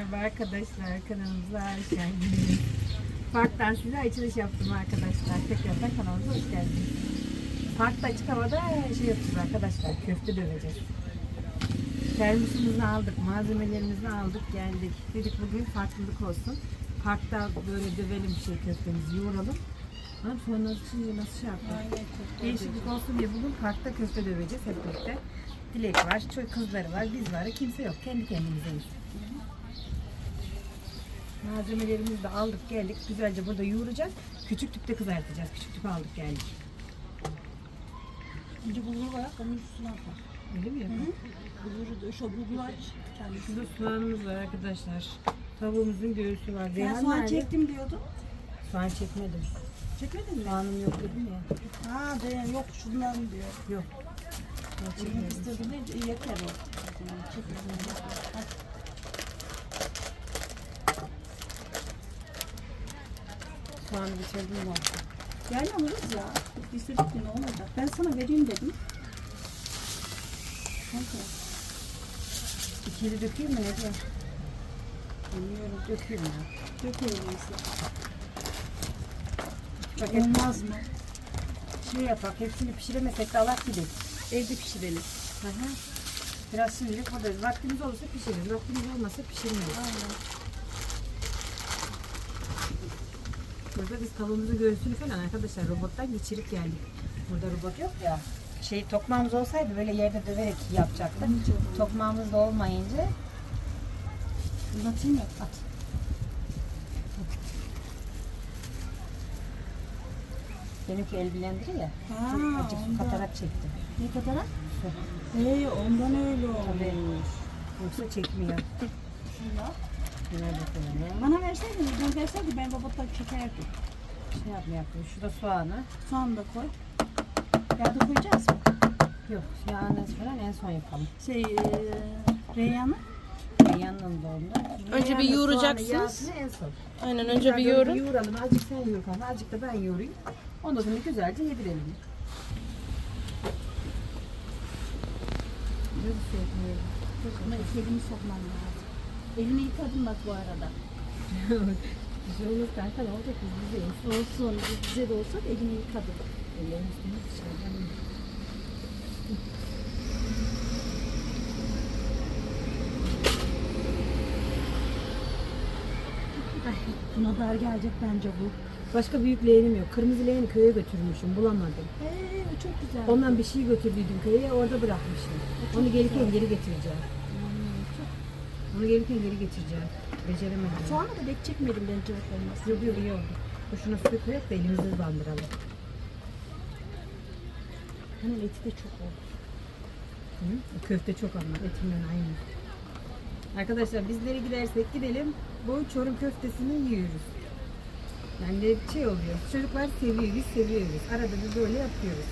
Merhaba arkadaşlar kanalımıza hoş geldiniz. Parktan size açılış yaptım arkadaşlar. Tekrardan kanalımıza hoş geldiniz. Parkta açık havada şey yapacağız arkadaşlar. Köfte döveceğiz. Termosumuzu aldık, malzemelerimizi aldık, geldik. Dedik bugün farklılık olsun. Parkta böyle dövelim şey köftemizi yoğuralım. Ama sonra şimdi nasıl şey yapalım? Değişiklik olsun diye bugün parkta köfte döveceğiz hep birlikte. Dilek var, çocuk kızları var, biz var, kimse yok. Kendi kendimizeyiz. Malzemelerimizi de aldık geldik. Güzelce burada yoğuracağız. Küçük tüpte kızartacağız. Küçük tüpe aldık geldik. Önce bulgur var, onun üstüne atar. Öyle mi yapalım? Bulguru da, şu bulgur aç. Kendisi. Şurada soğanımız var arkadaşlar. Tavuğumuzun göğsü var. Ben Reyhan soğan nerede? çektim diyordun. Soğan çekmedim. Çekmedin mi? Soğanım yok dedim ya. Ha Reyhan yok şundan diyor. Yok. Ben deyince iyi yeter o. Çekmedin. Soğanı bitirdim ben. Yani alırız ya. İstedik ne olacak? Ben sana vereyim dedim. Kanka. İkili dökeyim mi ne diyor? Bilmiyorum dökeyim ya. Dök öyleyse. Paket Olmaz mı? şey yapak. Hepsini pişiremesek de alak gidelim. Evde pişirelim. Hı hı. Biraz şimdilik buradayız. Vaktimiz olursa pişiririz. Vaktimiz olmazsa pişirmeyiz. Aynen. Burada biz tavuğumuzun göğsünü falan arkadaşlar robottan geçirip geldik. Burada robot yok ya. Şey tokmağımız olsaydı böyle yerde döverek yapacaktık. Tokmağımız da olmayınca Anlatayım mı? At. benimki el bilendiri ya. Ha, Azıcık su ondan. katarak çektim. Ne kadar? Su. Hey, ondan öyle oldu. Haberiniz. Yoksa çekmiyor. Şuna. Bana verseydin, ben verseydi ben robottan çekerdim. Şey yapma yaptım. Şurada soğanı. Soğan da koy. Yağda koyacağız mı? Yok yağını falan en son yapalım. Şey, e, reyyanı. Yanının da onda. Önce bir yoğuracaksınız. soğanı, yağsını en son. Aynen önce bir böyle yoğurun. Yoğuralım. Azıcık sen yoğur kanka. Azıcık da ben yoğurayım. Ondan sonra güzelce yedirelim. Nasıl şey? Buna iki elimi sokmam lazım. Elimi yıkadım bak bu arada. Bir şey olmaz kanka ne olacak biz bizeyiz. Olsun, bize de olsa da elimi yıkadım. Ellerimiz temiz dışarıdan. Buna dar gelecek bence bu. Başka büyük leğenim yok. Kırmızı leğeni köye götürmüşüm. Bulamadım. Eee o çok güzel. Ondan bir şey götürdüydüm köye. Orada bırakmışım. Onu gelirken geri getireceğim. Onu gelirken geri getireceğim. Beceremedim. Soğanı da bek çekmedim bence olmaz. Yok yok iyi oldu. Boşuna suyu koyup da elimizi bandıralım. Hani eti de çok oldu. Hı? Köfte çok ama etinden aynı. Arkadaşlar biz nereye gidersek gidelim bu çorum köftesini yiyoruz. Yani şey oluyor. Çocuklar seviyor, biz seviyoruz. Arada bir böyle yapıyoruz.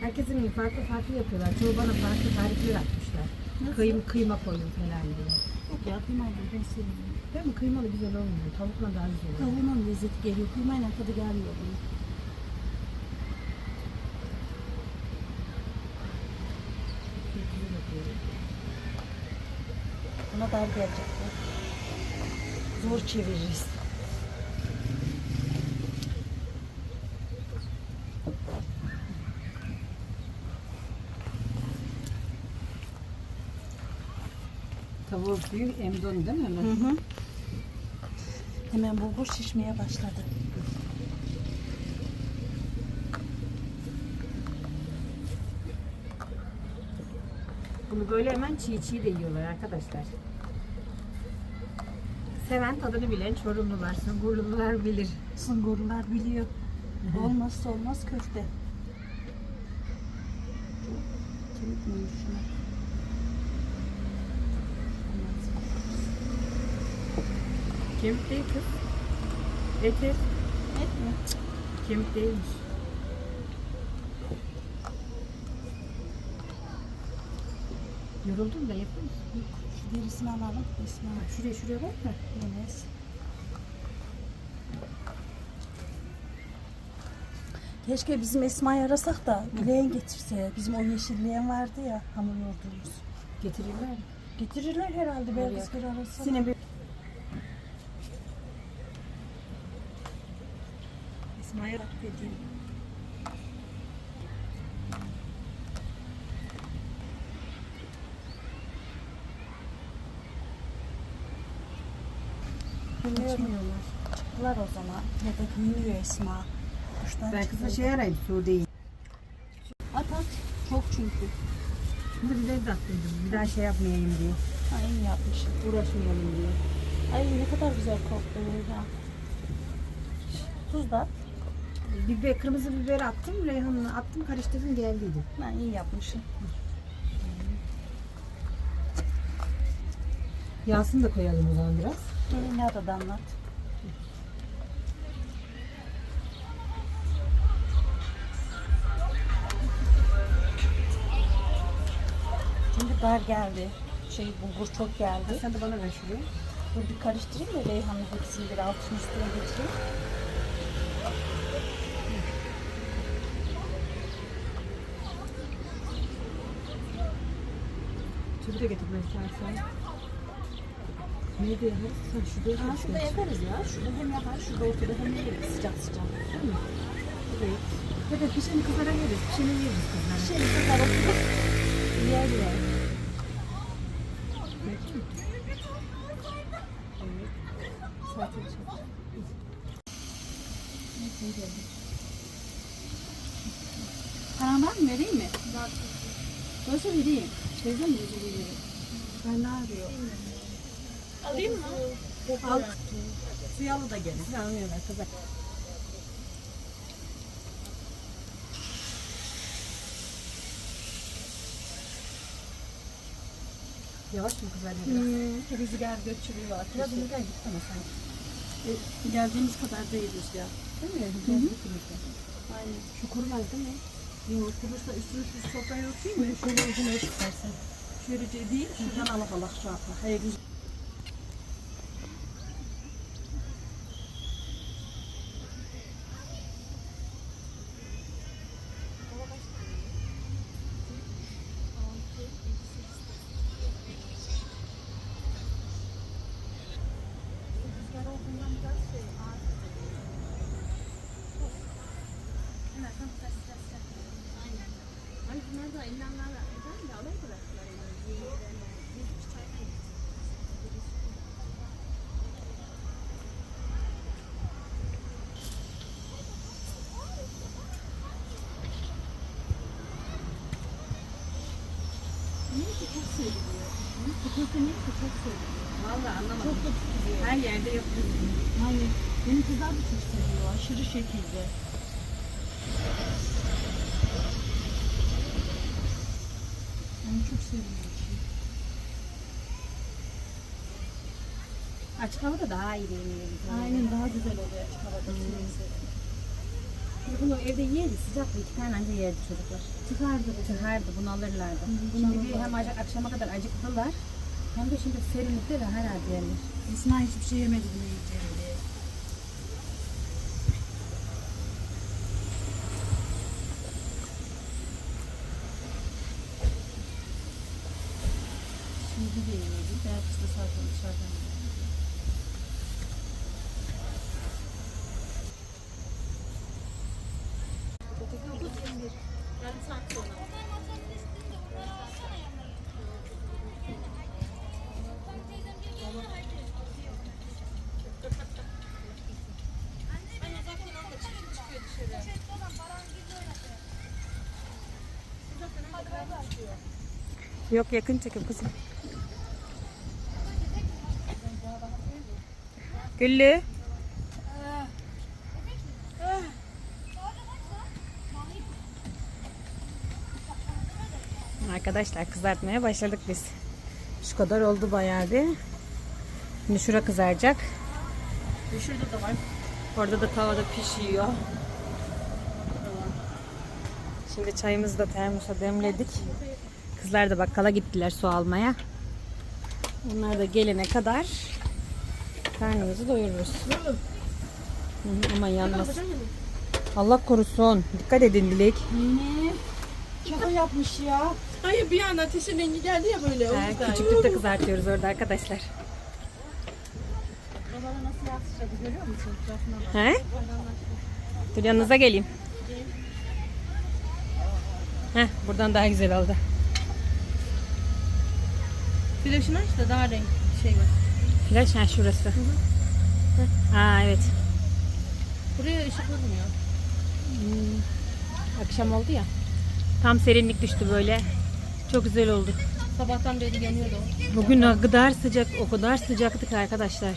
Herkesin farklı farklı yapıyorlar. Çoğu bana farklı tarifler atmışlar. Nasıl? Kıyım, kıyma koyun falan diye. Yok ya kıymayla ben sevmiyorum. Değil mi? Kıymalı güzel olmuyor. Tavukla daha güzel oluyor. Tavuğunun lezzeti geliyor. Kıymayla tadı gelmiyor bunun. Çok güzel yapıyor. Buna dar gelecek. Zor çeviririz. Tavuğu suyu emdon değil mi? Hı hı. Hemen bulgur şişmeye başladı. Bunu böyle hemen çiğ çiğ de yiyorlar arkadaşlar. Seven tadını bilen Çorumlular, Sungurlular bilir. Sungurlular biliyor. Olmazsa olmaz köfte. Kemik mi Kemik değil kız. Et et. Mi? Kemik değilmiş. Yoruldum da yapayım. Şu derisini alalım. Bak Şuraya şuraya bak da. Yemez. Keşke bizim Esma'yı arasak da bileğen getirse. Bizim o yeşil leğen vardı ya hamur yoğurduğumuz. Getirirler mi? Getirirler herhalde Nereye? Belkıs bir arası. Sine bir... Açmıyorlar. Çıktılar o zaman. Ya da giymiyor Esma. Kuştan Ben çıktı. kızla şey arayayım Suudi'yi. At at. Çok çünkü. Şimdi bir de tatlıydım. Bir daha şey yapmayayım diye. Ay iyi yapmışsın. Uğraşmayalım diye. Ay ne kadar güzel koktu ya. Tuz da at. Biber, kırmızı biber attım. Reyhan'la attım. Karıştırdım geldiydi. Ben iyi yapmışım. Yağsını da koyalım o zaman biraz. Gelin ya da damlat. Şimdi dar geldi. Şey bulgur çok geldi. Sen de bana ver şurayı. Dur bir karıştırayım da Reyhan'ın hepsini bir altın üstüne getireyim. De getirmek istersen. Ne diyoruz? Sen şurada Ha, şurada yakarız ya. Şurada hem yakar, şurada ortada hem yeriz sıcak sıcak. Değil mi? Evet. Evet pişeni kızlara yeriz. Pişeni yeriz kızlara. Şey kadar oturup yer yer. Peki. Zaten çok. Paran var mı? Vereyim mi? Var. Varsa vereyim. Teyze mi vereyim? Ben ne arıyor? Alayım mı? Al. Suyalı da gelir. Almıyorlar kızlar. Yavaş mı kızlar? Hmm, rüzgar götürüyor Biraz ateşi. önce git ama sen. E, geldiğimiz kadar değil rüzgar. Değil mi? Hı hı. Kesinlikle. Aynen. Şu kurumaz değil mi? Yok, kurursa üstünü şu sofraya örteyim mi? Şöyle uzun ört istersen. Değil, şuradan alak alak şu yapma. Hayır. Vallahi anlamadım. Her yerde yapıyoruz. Aynen. Benim kızlar da çok seviyor, aşırı şekilde. Ben çok seviyorum. Açık havada daha iyi yeniyoruz. Aynen daha güzel oluyor açık havada. Şimdi bunu evde yeriz. Sıcaklı iki tane anca yerdi çocuklar. Çıkardı. Çıkardı. Bunu Şimdi bir hem acık akşama kadar acıktılar. Hem de şimdi serinlikte rahat rahat yerler. İsmail hiçbir şey yemedi bunu yiyeceğim diye. Şimdi de yemedi. Belki de zaten dışarıdan Yok yakın çekim kızım. Güllü. Arkadaşlar kızartmaya başladık biz. Şu kadar oldu bayağı bir. Şimdi şura kızaracak. Şurada da var. Orada da tavada pişiyor. Şimdi çayımızı da termosa demledik. Kızlar da bakkala gittiler su almaya. Onlar da gelene kadar karnımızı doyururuz. Aman yanmasın. Allah korusun. Dikkat edin Dilek. Şaka yapmış ya. Hayır bir an ateşin rengi geldi ya böyle. o Ha, yüzden. küçüklükte kızartıyoruz orada arkadaşlar. Babalar nasıl yansıtladı görüyor musun? Bak. He? Dur yanınıza geleyim. Heh, buradan daha güzel oldu. Flaşını aç da daha renk şey var. Flash ha şurası. Aa evet. Buraya ışık vurmuyor. Akşam oldu ya. Tam serinlik düştü böyle. Çok güzel oldu. Sabahtan beri yanıyordu. Bugün o kadar sıcak, o kadar sıcaktı ki arkadaşlar.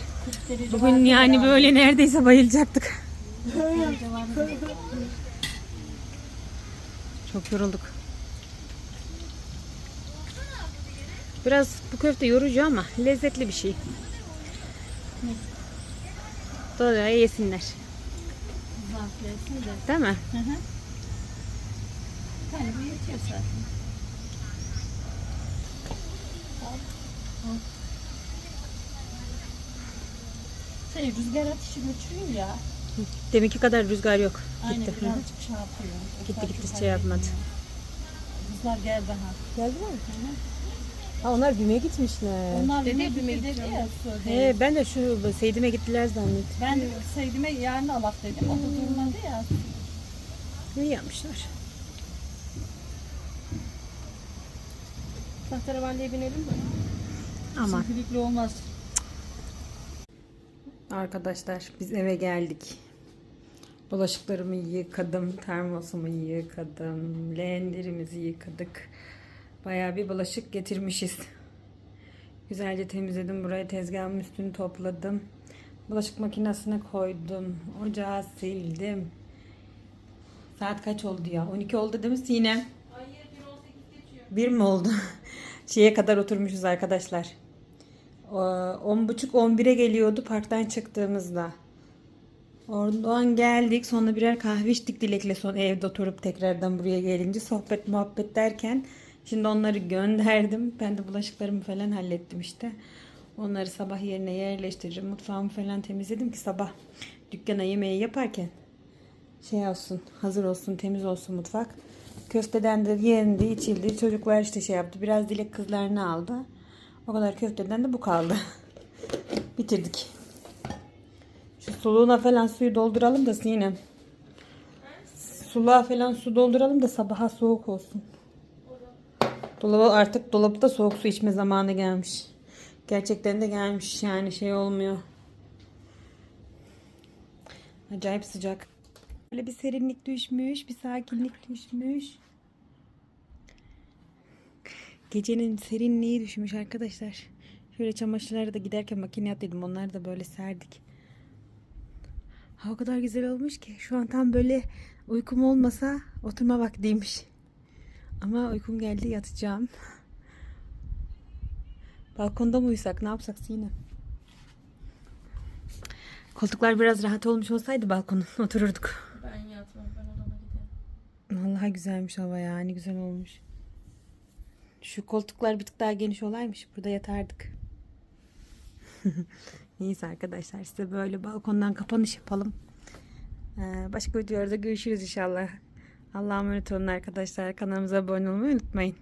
Bugün yani ya. böyle neredeyse bayılacaktık. Çok yorulduk. Biraz bu köfte yorucu ama lezzetli bir şey. Dolayısıyla yesinler. Zafiyetli de. Değil mi? Hı hı. Yani bu yetiyor zaten. Şey rüzgar ateşi götürüyor ya. Deminki kadar rüzgar yok. Aynen Gitti. birazcık şey yapıyor. Gitti gitti şey yapmadı. Rüzgar geldi ha. Geldi mi? Ha onlar BİM'e gitmişler. Onlar bir BİM'e gideceğim. ya. He, ben de şu Seydim'e gittiler zannettim. Ben sevdiğime yarın alak dedim. O da durmadı ya. Ne yapmışlar? Tahterevalliye binelim mi? Aman. Sinfilikli olmaz. Arkadaşlar biz eve geldik. Bulaşıklarımı yıkadım, termosumu yıkadım, leğenlerimizi yıkadık. Bayağı bir bulaşık getirmişiz. Güzelce temizledim. Buraya tezgahımın üstünü topladım. Bulaşık makinesine koydum. Ocağı sildim. Saat kaç oldu ya? 12 oldu değil mi Sinem? Hayır 1.18 geçiyor. Bir mi oldu? Şeye kadar oturmuşuz arkadaşlar. Ee, On buçuk 11'e geliyordu parktan çıktığımızda. Oradan geldik sonra birer kahve içtik Dilek'le sonra evde oturup tekrardan buraya gelince sohbet muhabbet derken şimdi onları gönderdim. Ben de bulaşıklarımı falan hallettim işte. Onları sabah yerine yerleştireceğim. Mutfağımı falan temizledim ki sabah dükkana yemeği yaparken şey olsun, hazır olsun, temiz olsun mutfak. Köfteden de yendi, içildi. Çocuklar işte şey yaptı. Biraz dilek kızlarını aldı. O kadar köfteden de bu kaldı. Bitirdik. Şu suluğuna falan suyu dolduralım da Sinem. Suluğa falan su dolduralım da sabaha soğuk olsun. Dolaba artık dolapta soğuk su içme zamanı gelmiş. Gerçekten de gelmiş yani şey olmuyor. Acayip sıcak. Böyle bir serinlik düşmüş, bir sakinlik düşmüş. Gecenin serinliği düşmüş arkadaşlar. Şöyle çamaşırları da giderken makineye atıyordum. Onları da böyle serdik. Ha o kadar güzel olmuş ki. Şu an tam böyle uykum olmasa oturma vaktiymiş. Ama uykum geldi yatacağım. Balkonda mı uyusak ne yapsak yine? Koltuklar biraz rahat olmuş olsaydı balkonda otururduk. Ben yatmam ben odama giderim. Vallahi güzelmiş hava ya. Ne güzel olmuş. Şu koltuklar bir tık daha geniş olaymış. Burada yatardık. Neyse arkadaşlar size böyle balkondan kapanış yapalım. Ee, başka videolarda görüşürüz inşallah. Allah'a emanet olun arkadaşlar. Kanalımıza abone olmayı unutmayın.